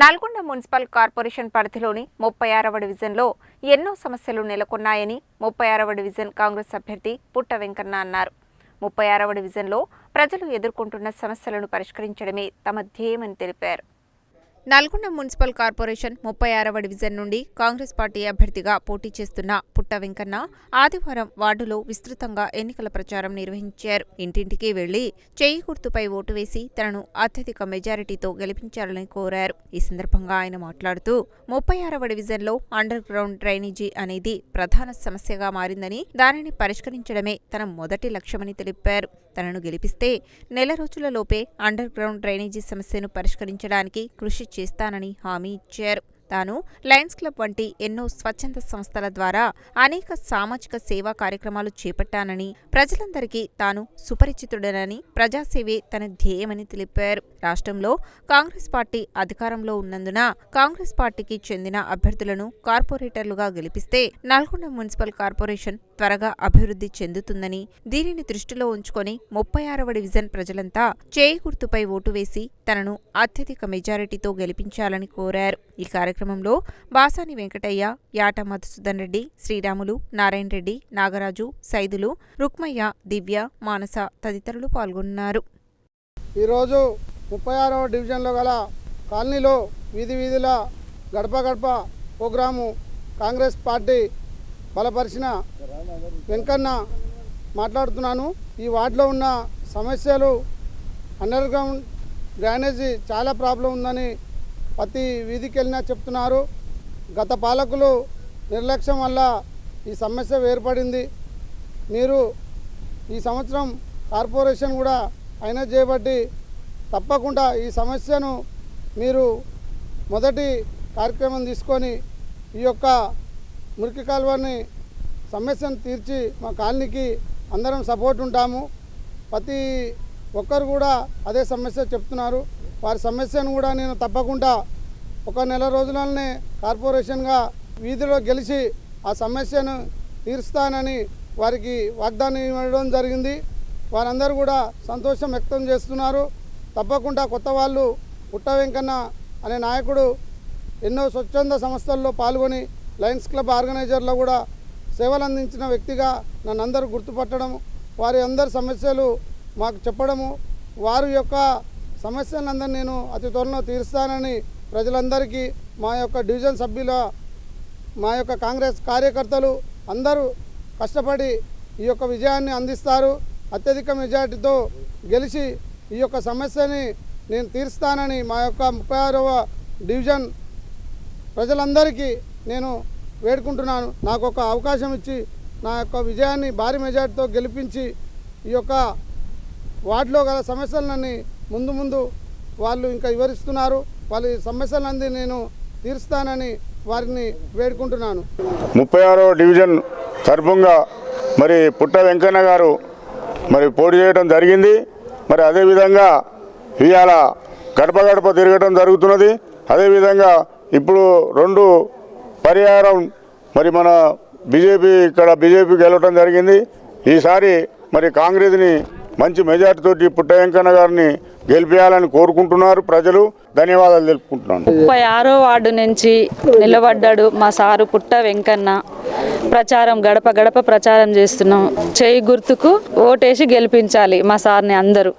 Nalgonda municipal corporation పరిధిలోని ముప్పై ఆరవ డివిజన్లో ఎన్నో సమస్యలు నెలకొన్నాయని ముప్పై ఆరవ డివిజన్ కాంగ్రెస్ అభ్యర్థి పుట్ట వెంకన్న అన్నారు. ముప్పై ఆరవ డివిజన్లో ప్రజలు ఎదుర్కొంటున్న సమస్యలను పరిష్కరించడమే తమ ధ్యేయమని తెలిపారు. నల్గొండ మున్సిపల్ కార్పొరేషన్ ముప్పై ఆరవ డివిజన్ నుండి కాంగ్రెస్ పార్టీ అభ్యర్థిగా పోటీ చేస్తున్న పుట్ట వెంకన్న ఆదివారం వార్డులో విస్తృతంగా ఎన్నికల ప్రచారం నిర్వహించారు. ఇంటింటికి వెళ్ళి చేయి గుర్తుపై ఓటు వేసి తనను అత్యధిక మెజారిటీతో గెలిపించాలని కోరారు. ఈ సందర్భంగా ఆయన మాట్లాడుతూ ముప్పై ఆరవ డివిజన్లో అండర్ గ్రౌండ్ డ్రైనేజీ అనేది ప్రధాన సమస్యగా మారిందని దానిని పరిష్కరించడమే తన మొదటి లక్ష్యమని తెలిపారు. తనను గెలిపిస్తే నెల రోజులలోపే అండర్ గ్రౌండ్ డ్రైనేజీ సమస్యను పరిష్కరించడానికి కృషి చేస్తానని హామీ ఇచ్చారు. తాను లయన్స్ క్లబ్ వంటి ఎన్నో స్వచ్ఛంద సంస్థల ద్వారా అనేక సామాజిక సేవా కార్యక్రమాలు చేపట్టానని ప్రజలందరికీ తాను సుపరిచితుడనని ప్రజాసేవే తన ధ్యేయమని తెలిపారు. రాష్ట్రంలో కాంగ్రెస్ పార్టీ అధికారంలో ఉన్నందున కాంగ్రెస్ పార్టీకి చెందిన అభ్యర్థులను కార్పొరేటర్లుగా గెలిపిస్తే నల్గొండ మున్సిపల్ కార్పొరేషన్ త్వరగా అభివృద్ధి చెందుతుందని దీనిని దృష్టిలో ఉంచుకొని ముప్పై ఆరవ డివిజన్ ప్రజలంతా చేయి గుర్తుపై ఓటు వేసి తనను అత్యధిక మెజారిటీతో గెలిపించాలని కోరారు. ఈ కార్యక్రమం కార్యక్రమంలో బాసాని వెంకటయ్య యాట మధుసూదన్ రెడ్డి శ్రీరాములు నారాయణ రెడ్డి నాగరాజు సైదులు రుక్మయ్య దివ్య మానస తదితరులు పాల్గొన్నారు. ఈరోజు ముప్పై ఆరవ డివిజన్లో గల కాలనీలో వీధి వీధిల గడప గడప ప్రోగ్రాము కాంగ్రెస్ పార్టీ బలపరిచిన వెంకన్న మాట్లాడుతున్నాను. ఈ వార్డులో ఉన్న సమస్యలు అండర్ గ్రౌండ్ డ్రైనేజీ చాలా ప్రాబ్లం ఉందని ప్రతి వీధికి వెళ్ళినా చెప్తున్నారు. గత పాలకులు నిర్లక్ష్యం వల్ల ఈ సమస్య ఏర్పడింది. మీరు ఈ సంవత్సరం కార్పొరేషన్ కూడా అయినా చేయబట్టి తప్పకుండా ఈ సమస్యను మీరు మొదటి కార్యక్రమం తీసుకొని ఈ యొక్క మురికి కాలువని సమస్యను తీర్చి మా కాలనీకి అందరం సపోర్ట్ ఉంటాము. ప్రతి ఒక్కరు కూడా అదే సమస్య చెప్తున్నారు. వారి సమస్యను కూడా నేను తప్పకుండా ఒక నెల రోజులనే కార్పొరేషన్గా వీధిలో గెలిచి ఆ సమస్యను తీరుస్తానని వారికి వాగ్దానం ఇవ్వడం జరిగింది. వారందరూ కూడా సంతోషం వ్యక్తం చేస్తున్నారు. తప్పకుండా కొత్త వాళ్ళు పుట్ట వెంకన్న అనే నాయకుడు ఎన్నో స్వచ్ఛంద సంస్థల్లో పాల్గొని లయన్స్ క్లబ్ ఆర్గనైజర్లో కూడా సేవలు అందించిన వ్యక్తిగా నన్ను అందరూ గుర్తుపట్టడం వారి అందరి సమస్యలు మాకు చెప్పడము వారి యొక్క సమస్యలందరినీ నేను అతి త్వరలో తీరుస్తానని ప్రజలందరికీ మా యొక్క డివిజన్ సభ్యుల మా యొక్క కాంగ్రెస్ కార్యకర్తలు అందరూ కష్టపడి ఈ యొక్క విజయాన్ని అందిస్తారు. అత్యధిక మెజార్టీతో గెలిచి ఈ యొక్క సమస్యని నేను తీరుస్తానని మా యొక్క ముప్పై ఆరవ డివిజన్ ప్రజలందరికీ నేను వేడుకుంటున్నాను. నాకు ఒక అవకాశం ఇచ్చి నా యొక్క విజయాన్ని భారీ మెజార్టీతో గెలిపించి ఈ యొక్క వార్డులో గల సమస్యలన్నీ ముందు ముందు వాళ్ళు ఇంకా వివరిస్తున్నారు. వాళ్ళ సమస్యలన్నీ నేను తీరుస్తానని వారిని వేడుకుంటున్నాను. ముప్పై ఆరో డివిజన్ తరఫుగా మరి పుట్ట వెంకన్న గారు మరి పోటీ చేయడం జరిగింది. మరి అదేవిధంగా ఇవాళ గడప గడప తిరగడం జరుగుతున్నది. అదేవిధంగా ఇప్పుడు రెండు పరిహారం మరి మన బీజేపీ ఇక్కడ బీజేపీ గెలవడం జరిగింది. ఈసారి మరి కాంగ్రెస్ని మంచి మెజార్టీతోటి పుట్ట వెంకన్న గారిని గెలిపించాలని కోరుకుంటున్నారు ప్రజలు. ధన్యవాదాలు తెలుపుకుంటున్నాను. ముప్పై ఆరో వార్డు నుంచి నిలబడ్డాడు మా సారు పుట్ట వెంకన్న. ప్రచారం గడప గడప ప్రచారం చేస్తున్నాం. చేయి గుర్తుకు ఓటేసి గెలిపించాలి మా సార్ని అందరూ.